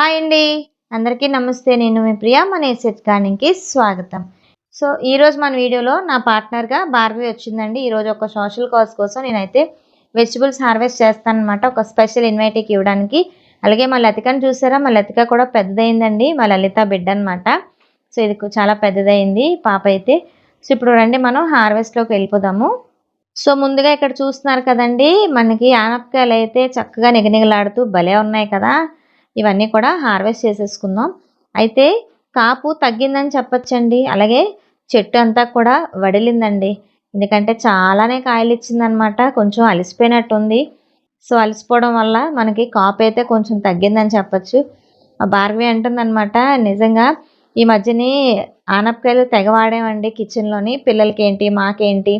Hi అండి. అందరికీ నమస్తే. నేను మీ ప్రియా మన ఎసెట్ గార్డెన్కి స్వాగతం. సో ఈరోజు మన వీడియోలో నా పార్ట్నర్గా భార్గవి వచ్చిందండి. ఈరోజు ఒక సోషల్ కాజ్ కోసం నేనైతే వెజిటబుల్స్ హార్వెస్ట్ చేస్తానమాట ఒక స్పెషల్ ఇన్వైటీకి ఇవ్వడానికి. అలాగే మా లతికను చూసారా? మా లతిక కూడా పెద్దదైందండి. మా లలిత బిడ్డ అనమాట సో ఇది చాలా పెద్దదైంది పాప అయితే. సో ఇప్పుడు రండి మనం హార్వెస్ట్లోకి వెళ్ళిపోదాము. సో ముందుగా ఇక్కడ చూస్తున్నారు కదండి. మనకి ఆనపకాయలు అయితే చక్కగా నిగనిగలాడుతూ భలే ఉన్నాయి కదా. ఇవన్నీ కూడా హార్వెస్ట్ చేసేసుకుందాం. అయితే కాపు తగ్గిందని చెప్పచ్చండి. అలాగే చెట్టు అంతా కూడా వడిలిందండి. ఎందుకంటే చాలానే కాయలు ఇచ్చిందనమాట కొంచెం అలసిపోయినట్టుంది. సో అలసిపోవడం వల్ల మనకి కాపు అయితే కొంచెం తగ్గిందని చెప్పచ్చు. ఆ భార్గవి అంటుందన్నమాట నిజంగా ఈ మధ్యని ఆనపకాయలు తెగవాడామండి కిచెన్లోని. పిల్లలకేంటి మాకేంటి?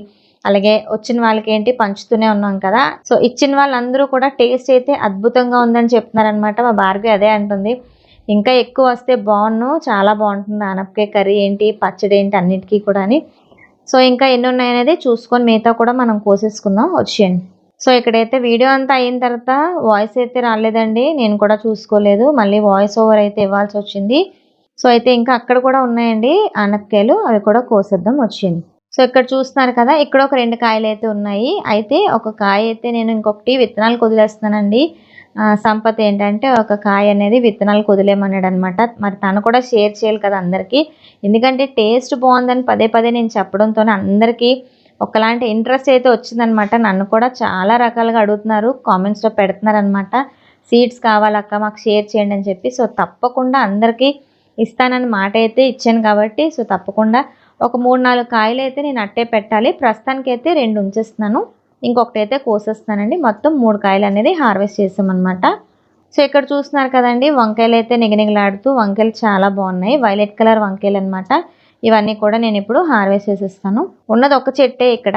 అలాగే వచ్చిన వాళ్ళకి ఏంటి పంచుతూనే ఉన్నాం కదా. సో ఇచ్చిన వాళ్ళందరూ కూడా టేస్ట్ అయితే అద్భుతంగా ఉందని చెప్తున్నారనమాట మా భార్గవి అదే అంటుంది. ఇంకా ఎక్కువ వస్తే బాగున్ను చాలా బాగుంటుంది ఆనపకాయ కర్రీ ఏంటి పచ్చడి ఏంటి అన్నిటికీ కూడా అని సో ఇంకా ఎన్ని ఉన్నాయనేది చూసుకొని మిగతా కూడా మనం కోసేసుకుందాం వచ్చేయండి. సో ఇక్కడైతే వీడియో అంతా అయిన తర్వాత వాయిస్ అయితే రాలేదండి నేను కూడా చూసుకోలేదు మళ్ళీ వాయిస్ ఓవర్ అయితే ఇవ్వాల్సి వచ్చింది. సో అయితే ఇంకా అక్కడ కూడా ఉన్నాయండి ఆనపకాయలు అవి కూడా కోసేద్దాం వచ్చింది సో ఇక్కడ చూస్తున్నారు కదా ఇక్కడ ఒక రెండు కాయలు అయితే ఉన్నాయి. అయితే ఒక కాయ అయితే నేను ఇంకొకటి విత్తనాలు కుదిలేస్తున్నానండి. సంపత ఏంటంటే ఒక కాయ అనేది విత్తనాలు కుదిలేమన్నాడు అనమాట మరి తను కూడా షేర్ చేయాలి కదా అందరికీ. ఎందుకంటే టేస్ట్ బాగుందని పదే పదే నేను చెప్పడంతో అందరికీ ఒకలాంటి ఇంట్రెస్ట్ అయితే వచ్చిందనమాట. నన్ను కూడా చాలా రకాలుగా అడుగుతున్నారు కామెంట్స్లో పెడుతున్నారు అనమాట సీడ్స్ కావాలక్క మాకు షేర్ చేయండి అని చెప్పి. సో తప్పకుండా అందరికీ ఇస్తానని మాట అయితే ఇచ్చాను కాబట్టి సో తప్పకుండా ఒక మూడు నాలుగు కాయలు అయితే నేను అట్టే పెట్టాలి. ప్రస్తుతానికి అయితే రెండు ఉంచేస్తున్నాను. ఇంకొకటి అయితే కోసేస్తానండి. మొత్తం మూడు కాయలు అనేది హార్వెస్ట్ చేసామన్నమాట. సో ఇక్కడ చూస్తున్నారు కదండి వంకాయలు అయితే నిగనిగలాడుతూ వంకాయలు చాలా బాగున్నాయి. వైలెట్ కలర్ వంకాయలు అనమాట ఇవన్నీ కూడా నేను ఇప్పుడు హార్వెస్ట్ చేసేస్తాను. ఉన్నది ఒక చెట్టే ఇక్కడ.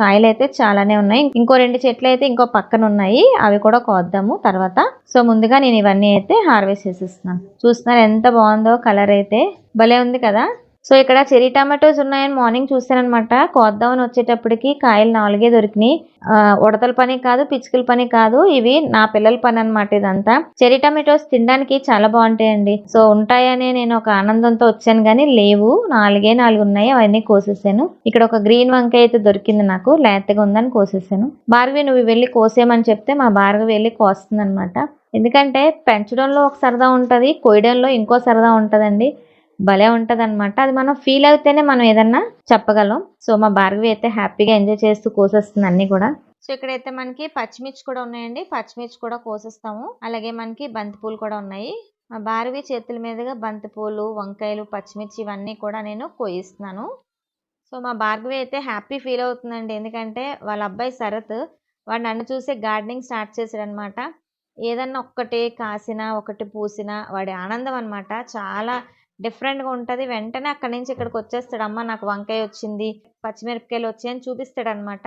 కాయలు అయితే చాలానే ఉన్నాయి. ఇంకో రెండు చెట్లు అయితే ఇంకో పక్కన ఉన్నాయి. అవి కూడా కోద్దాము తర్వాత. సో ముందుగా నేను ఇవన్నీ అయితే హార్వెస్ట్ చేసేస్తున్నాను. చూస్తున్నారు ఎంత బాగుందో కలర్ అయితే. భలే ఉంది కదా. సో ఇక్కడ చెరీ టమాటోస్ ఉన్నాయని మార్నింగ్ చూసానమాట కోద్దామని వచ్చేటప్పటికి కాయలు నాలుగే దొరికినాయి. ఉడతల పని కాదు పిచ్చుకల పని కాదు ఇవి నా పిల్లల పని అనమాట ఇదంతా. చెరీ టమాటోస్ తినడానికి చాలా బాగుంటాయండి. సో ఉంటాయని నేను ఒక ఆనందంతో వచ్చాను కానీ లేవు. నాలుగే నాలుగు ఉన్నాయి అవన్నీ కోసేసాను. ఇక్కడ ఒక గ్రీన్ వంకాయ అయితే దొరికింది నాకు లేతగా ఉందని కోసేసాను. భార్గవి నువ్వు వెళ్ళి కోసేయమని చెప్తే మా భార్గవి వెళ్ళి కోస్తుంది ఎందుకంటే పెంచడంలో ఒక సరదా ఉంటుంది కొయ్యడంలో ఇంకో సరదా ఉంటుందండి. భలే ఉంటుంది అనమాట అది మనం ఫీల్ అయితేనే మనం ఏదన్నా చెప్పగలం. సో మా భార్గవి అయితే హ్యాపీగా ఎంజాయ్ చేస్తూ కోసేస్తుంది అన్ని కూడా. సో ఇక్కడైతే మనకి పచ్చిమిర్చి కూడా ఉన్నాయండి. పచ్చిమిర్చి కూడా కోసేస్తాము. అలాగే మనకి బంతిపూలు కూడా ఉన్నాయి. మా భార్గవి చేతుల మీదుగా బంతిపూలు వంకాయలు పచ్చిమిర్చి ఇవన్నీ కూడా నేను కోయిస్తున్నాను. సో మా భార్గవి అయితే హ్యాపీ ఫీల్ అవుతుందండి. ఎందుకంటే వాళ్ళ అబ్బాయి శరత్ వాడు నన్ను చూసే గార్డెనింగ్ స్టార్ట్ చేశాడనమాట ఏదన్నా ఒక్కటే కాసినా ఒకటి పూసినా వాడి ఆనందం అనమాట చాలా డిఫరెంట్గా ఉంటుంది. వెంటనే అక్కడి నుంచి ఇక్కడికి వచ్చేస్తాడు. అమ్మ నాకు వంకాయ వచ్చింది పచ్చిమిరపకాయలు వచ్చాయని చూపిస్తాడు అనమాట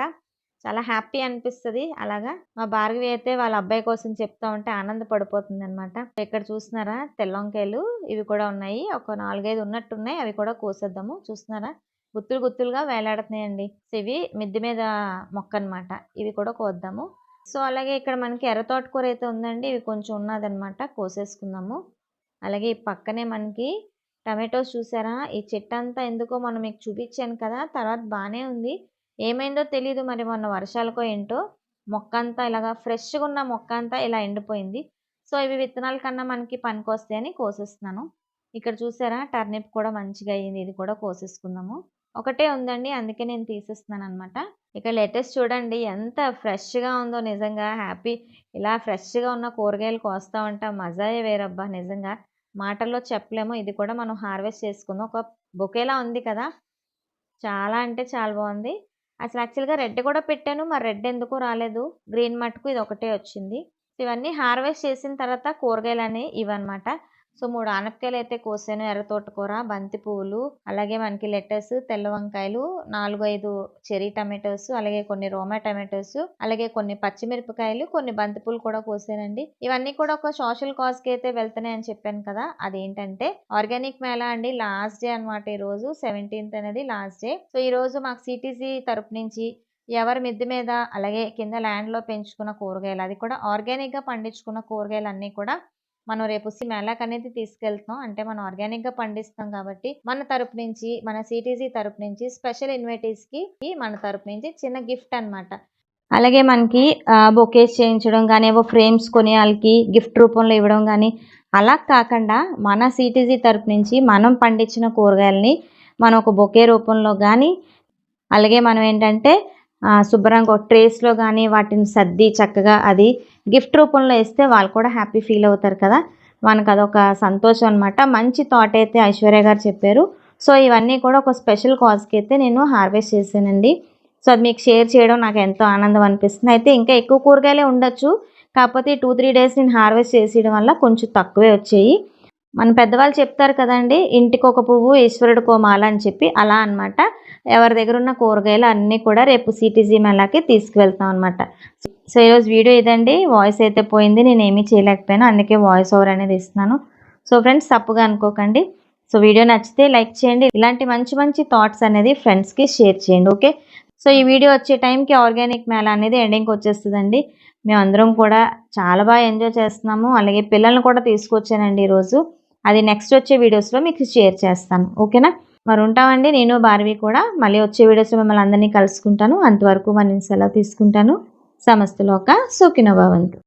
చాలా హ్యాపీ అనిపిస్తుంది. అలాగా మా భార్గవి అయితే వాళ్ళ అబ్బాయి కోసం చెప్తా ఉంటే ఆనందపడిపోతుంది అనమాట ఇక్కడ చూస్తున్నారా? తెల్ల వంకాయలు ఇవి కూడా ఉన్నాయి. ఒక నాలుగైదు ఉన్నట్టున్నాయి. అవి కూడా కోసేద్దాము. చూస్తున్నారా? గుత్తులు గుత్తులుగా వేలాడుతున్నాయండి. ఇవి మిద్దె మీద మొక్క అనమాట ఇవి కూడా కోద్దాము. సో అలాగే ఇక్కడ మనకి ఎర్ర తోటకూర అయితే ఉందండి. ఇవి కొంచెం ఉన్నదనమాట కోసేసుకుందాము. అలాగే ఈ పక్కనే మనకి టమాటోస్ చూసారా? ఈ చెట్టు అంతా ఎందుకో మనం మీకు చూపించాను కదా తర్వాత బాగానే ఉంది. ఏమైందో తెలియదు మరి మొన్న వర్షాలకో ఏంటో. మొక్క అంతా ఇలాగా ఫ్రెష్గా ఉన్న మొక్క అంతా ఇలా ఎండిపోయింది. సో ఇవి విత్తనాల కన్నా మనకి పనికొస్తాయని కోసేస్తున్నాను. ఇక్కడ చూసారా టర్నిప్ కూడా మంచిగా అయ్యింది ఇది కూడా కోసేసుకుందాము. ఒకటే ఉందండి అందుకే నేను తీసేస్తున్నాను అనమాట ఇక లేటెస్ట్ చూడండి ఎంత ఫ్రెష్గా ఉందో నిజంగా. హ్యాపీ ఇలా ఫ్రెష్గా ఉన్న కూరగాయలు కోస్తా ఉంటా. మజాయే వేరబ్బా నిజంగా. మాటల్లో చెప్పలేము ఇది కూడా మనం హార్వెస్ట్ చేసుకుందాం ఒక బొకేలా ఉంది కదా చాలా అంటే చాలా బాగుంది అసలు యాక్చువల్‌గా రెడ్ కూడా పెట్టాను. మరి రెడ్ ఎందుకో రాలేదు. గ్రీన్ మటుకు ఇది ఒకటే వచ్చింది. ఇవన్నీ హార్వెస్ట్ చేసిన తర్వాత కూరగాయలనేవి ఇవన్నమాట. సో, మూడు ఆనపకాయలు అయితే కోసాను. ఎర్ర తోటకూర, బంతి పువ్వులు, అలాగే మనకి లెటర్స్ తెల్ల వంకాయలు, 4, 5 చెర్రీ టమాటోస్, అలాగే కొన్ని రోమా టమాటోస్, అలాగే కొన్ని పచ్చిమిరపకాయలు, కొన్ని బంతి పూలు కూడా కోసానండి. ఇవన్నీ కూడా ఒక సోషల్ కాజ్‌కి అయితే వెళ్తున్నాయని చెప్పాను కదా! అదేంటంటే ఆర్గానిక్ మేళా అండి. లాస్ట్ డే అన్నమాట ఈరోజు. 17థ్ అనేది లాస్ట్ డే. సో, ఈరోజు మాకు సిటీసీ తరపు నుంచి ఎవరి మిద్దె మీద అలాగే కింద ల్యాండ్‌లో పెంచుకున్న కూరగాయలు అది కూడా ఆర్గానిక్‌గా పండించుకున్న కూరగాయలు అన్నీ కూడా మనం రేపు సి మేళాకనేది తీసుకెళ్తున్నాం. అంటే మనం ఆర్గానిక్‌గా పండిస్తాం కాబట్టి మన తరపు నుంచి మన సిటీసీ తరపు నుంచి స్పెషల్ ఇన్వైటీస్‌కి మన తరపు నుంచి చిన్న గిఫ్ట్ అన్నమాట. అలాగే మనకి బొకేస్ చేయించడం కానీ ఏవో ఫ్రేమ్స్ కొని వాళ్ళకి గిఫ్ట్ రూపంలో ఇవ్వడం కానీ అలా కాకుండా మన సిటీజీ తరపు నుంచి మనం పండించిన కూరగాయలని మనం ఒక బొకే రూపంలో కానీ అలాగే మనం ఏంటంటే శుభ్రంగా ఒక ట్రేస్‌లో కానీ వాటిని సర్ది చక్కగా అది గిఫ్ట్ రూపంలో ఇస్తే వాళ్ళు కూడా హ్యాపీ ఫీల్ అవుతారు కదా! మనకు అదొక సంతోషం అనమాట మంచి థాట్ అయితే ఐశ్వర్య గారు చెప్పారు. సో, ఇవన్నీ కూడా ఒక స్పెషల్ కాజ్‌కి అయితే నేను హార్వెస్ట్ చేశానండి. సో, అది మీకు షేర్ చేయడం నాకు ఎంతో ఆనందం అనిపిస్తుంది. అయితే ఇంకా ఎక్కువ కూరగాయలే ఉండొచ్చు. కాకపోతే 2, 3 డేస్ నేను హార్వెస్ట్ చేసేయడం వల్ల కొంచెం తక్కువే వచ్చాయి. మన పెద్దవాళ్ళు చెప్తారు కదండీ! ఇంటికొక పువ్వు ఈశ్వరుడికో మాల అని చెప్పి అలా అన్నమాట. ఎవరి దగ్గర ఉన్న కూరగాయలు అన్నీ కూడా రేపు సిటీసీ మేళాకి తీసుకువెళ్తాం అనమాట సో, ఈరోజు వీడియో ఇదండి. వాయిస్ అయితే పోయింది. నేను ఏమీ చేయలేకపోయాను. అందుకే వాయిస్ ఓవర్ అనేది ఇస్తున్నాను. సో, ఫ్రెండ్స్ తప్పుగా అనుకోకండి. సో, వీడియో నచ్చితే లైక్ చేయండి. ఇలాంటి మంచి మంచి థాట్స్ అనేది ఫ్రెండ్స్‌కి షేర్ చేయండి. ఓకే. సో, ఈ వీడియో వచ్చే టైంకి ఆర్గానిక్ మేళ అనేది ఎండింగ్‌కి వచ్చేస్తుందండి మేమందరం కూడా చాలా బాగా ఎంజాయ్ చేస్తున్నాము. అలాగే పిల్లల్ని కూడా తీసుకొచ్చానండి ఈరోజు. అది నెక్స్ట్ వచ్చే వీడియోస్‌లో మీకు షేర్ చేస్తాను. ఓకేనా? మరి ఉంటామండి. నేను భార్వి కూడా మళ్ళీ వచ్చే వీడియోస్‌లో మిమ్మల్ని అందరినీ కలుసుకుంటాను. అంతవరకు మన సెలవు తీసుకుంటాను. సమస్తలోక సుఖినో భవంతు.